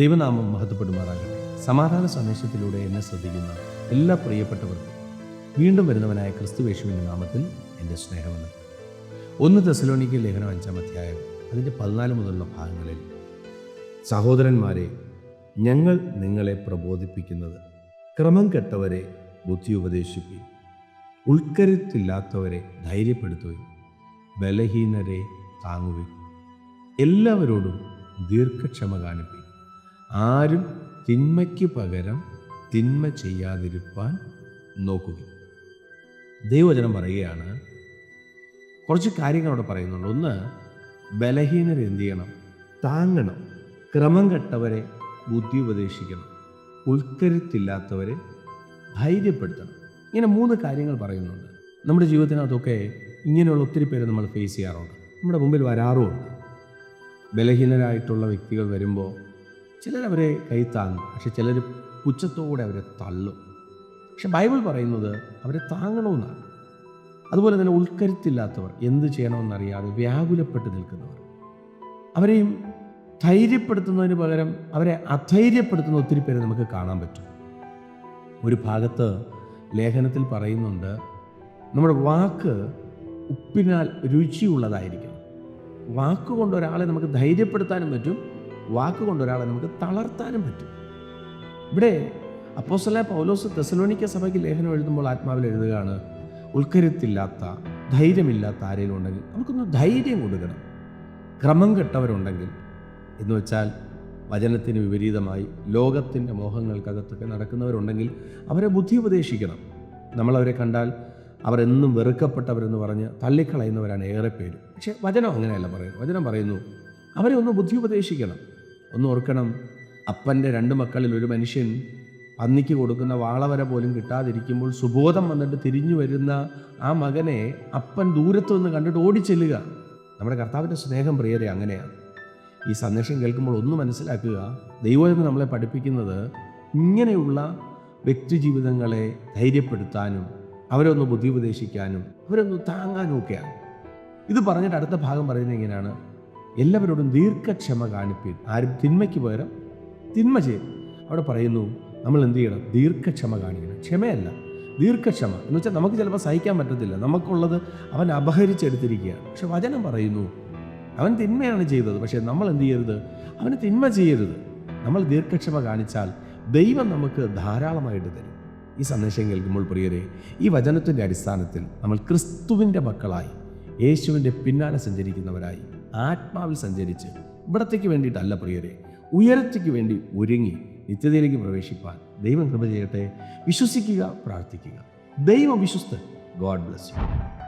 ദൈവനാമം മഹത്വപ്പെടുമാറാകട്ടെ. സമാധാന സന്ദേശത്തിലൂടെ എന്നെ ശ്രദ്ധിക്കുന്ന എല്ലാ പ്രിയപ്പെട്ടവർക്കും വീണ്ടും വരുന്നവനായ ക്രിസ്തുവേശുവിന്റെ നാമത്തിൽ എന്റെ സ്നേഹമെന്ന് ഒന്ന് തെസലോണിക്ക് ലേഖനം അഞ്ചാം അധ്യായം അതിന്റെ പതിനാല് മുതലുള്ള ഭാഗങ്ങളിൽ സഹോദരന്മാരെ ഞങ്ങൾ നിങ്ങളെ പ്രബോധിപ്പിക്കുന്നത് ക്രമം കെട്ടവരെ ബുദ്ധി ഉപദേശിപ്പിക്കും ഉൾക്കരുത്തില്ലാത്തവരെ ധൈര്യപ്പെടുത്തുകയും ബലഹീനരെ താങ്ങുകയും എല്ലാവരോടും ദീർഘക്ഷമ കാണിപ്പിക്കും ആരും തിന്മയ്ക്ക് പകരം തിന്മ ചെയ്യാതിരിപ്പാൻ നോക്കുക. ദൈവവചനം പറയുകയാണ് കുറച്ച് കാര്യങ്ങൾ അവിടെ പറയുന്നുണ്ട്. ഒന്ന് ബലഹീനർ എന്ത് ചെയ്യണം? താങ്ങണം. ക്രമം കെട്ടവരെ ബുദ്ധി ഉപദേശിക്കണം ഉൾക്കരുത്തില്ലാത്തവരെ ധൈര്യപ്പെടുത്തണം. ഇങ്ങനെ മൂന്ന് കാര്യങ്ങൾ പറയുന്നുണ്ട്. നമ്മുടെ ജീവിതത്തിനകത്തൊക്കെ ഇങ്ങനെയുള്ള ഒത്തിരി പേര് നമ്മൾ ഫേസ് ചെയ്യാറുണ്ട്. നമ്മുടെ മുമ്പിൽ വരാറുമുണ്ട്. ബലഹീനരായിട്ടുള്ള വ്യക്തികൾ വരുമ്പോൾ ചിലരവരെ കൈ താങ്ങും. പക്ഷെ ചിലർ പുച്ഛത്തോടെ അവരെ തള്ളും. പക്ഷെ ബൈബിൾ പറയുന്നത് അവരെ താങ്ങണമെന്നാണ്. അതുപോലെ തന്നെ ഉൾക്കരുത്തില്ലാത്തവർ എന്ത് ചെയ്യണമെന്നറിയാതെ വ്യാകുലപ്പെട്ട് നിൽക്കുന്നവർ. അവരെയും ധൈര്യപ്പെടുത്തുന്നതിന് പകരം അവരെ അധൈര്യപ്പെടുത്തുന്ന ഒത്തിരി പേരെ നമുക്ക് കാണാൻ പറ്റും. ഒരു ഭാഗത്ത് ലേഖനത്തിൽ പറയുന്നുണ്ട് നമ്മുടെ വാക്ക് ഉപ്പിനാൽ രുചിയുള്ളതായിരിക്കണം. വാക്കുകൊണ്ട് ഒരാളെ നമുക്ക് ധൈര്യപ്പെടുത്താനും പറ്റും വാക്കുകൊണ്ട് ഒരാളെ നമുക്ക് തളർത്താനും പറ്റും. ഇവിടെ അപ്പോസല പൗലോസ് തെസലോണിക്ക സഭയ്ക്ക് ലേഖനം എഴുതുമ്പോൾ ആത്മാവിൽ എഴുതുകയാണ് ഉൾക്കരുത്തില്ലാത്ത ധൈര്യമില്ലാത്ത ആരെങ്കിലും ഉണ്ടെങ്കിൽ നമുക്കൊന്ന് ധൈര്യം കൊടുക്കണം. ക്രമം കെട്ടവരുണ്ടെങ്കിൽ എന്ന് വെച്ചാൽ വചനത്തിന് വിപരീതമായി ലോകത്തിന്റെ മോഹങ്ങൾക്കകത്തൊക്കെ നടക്കുന്നവരുണ്ടെങ്കിൽ അവരെ ബുദ്ധി ഉപദേശിക്കണം. നമ്മളവരെ കണ്ടാൽ അവരെന്നും വെറുക്കപ്പെട്ടവരെന്ന് പറഞ്ഞ് തള്ളിക്കളയുന്നവരാണ് ഏറെ പേര്. പക്ഷേ വചനം അങ്ങനെയല്ല പറയുന്നത്. വചനം പറയുന്നു അവരെ ഒന്ന് ബുദ്ധി ഉപദേശിക്കണം. ഒന്ന് ഓർക്കണം അപ്പന്റെ രണ്ട് മക്കളിൽ ഒരു മനുഷ്യൻ പന്നിക്ക് കൊടുക്കുന്ന വാളവര പോലും കിട്ടാതിരിക്കുമ്പോൾ സുബോധം വന്നിട്ട് തിരിഞ്ഞു വരുന്ന ആ മകനെ അപ്പൻ ദൂരത്തു നിന്ന് കണ്ടിട്ട് ഓടിച്ചെല്ലുക. നമ്മുടെ കർത്താവിന്റെ സ്നേഹം പ്രിയരെ അങ്ങനെയാണ്. ഈ സന്ദേശം കേൾക്കുമ്പോൾ ഒന്ന് മനസ്സിലാക്കുക ദൈവം നമ്മളെ പഠിപ്പിക്കുന്നത് ഇങ്ങനെയുള്ള വ്യക്തിജീവിതങ്ങളെ ധൈര്യപ്പെടുത്താനും അവരൊന്ന് ബുദ്ധി ഉപദേശിക്കാനും അവരൊന്ന് താങ്ങാനും ഒക്കെയാണ് ഇത് പറഞ്ഞിട്ട് അടുത്ത ഭാഗം പറയുന്നത് ഇങ്ങനെയാണ് എല്ലാവരോടും ദീർഘക്ഷമ കാണിപ്പീൻ. ആരും തിന്മയ്ക്ക് പകരം തിന്മ ചെയ്യും അവിടെ പറയുന്നു നമ്മൾ എന്ത് ചെയ്യണം? ദീർഘക്ഷമ കാണിക്കണം. ക്ഷമയല്ല ദീർഘക്ഷമ. എന്ന് വെച്ചാൽ നമുക്ക് ചിലപ്പോൾ സഹിക്കാൻ പറ്റത്തില്ല. നമുക്കുള്ളത് അവൻ അപഹരിച്ചെടുത്തിരിക്കുകയാണ്. പക്ഷെ വചനം പറയുന്നു അവൻ തിന്മയാണ് ചെയ്തത് പക്ഷേ നമ്മൾ എന്ത് ചെയ്യരുത്? അവന് തിന്മ ചെയ്യരുത്. നമ്മൾ ദീർഘക്ഷമ കാണിച്ചാൽ ദൈവം നമുക്ക് ധാരാളമായിട്ട് തരും. ഈ സന്ദേശം കേൾക്കുമ്പോൾ പ്രിയരെ ഈ വചനത്തിന്റെ അടിസ്ഥാനത്തിൽ നമ്മൾ ക്രിസ്തുവിന്റെ മക്കളായി യേശുവിന്റെ പിന്നാലെ സഞ്ചരിക്കുന്നവരായി ആത്മാവിൽ സഞ്ചരിച്ച് ഇവിടത്തേക്ക് വേണ്ടിയിട്ടല്ല പ്രിയരെ ഉയരത്തേക്ക് വേണ്ടി ഒരുങ്ങി നിത്യതയിലേക്ക് പ്രവേശിപ്പാൻ ദൈവം കൃപ ചെയ്യട്ടെ. വിശ്വസിക്കുക പ്രാർത്ഥിക്കുക. ദൈവം വിശ്വസ്തൻ. God bless you.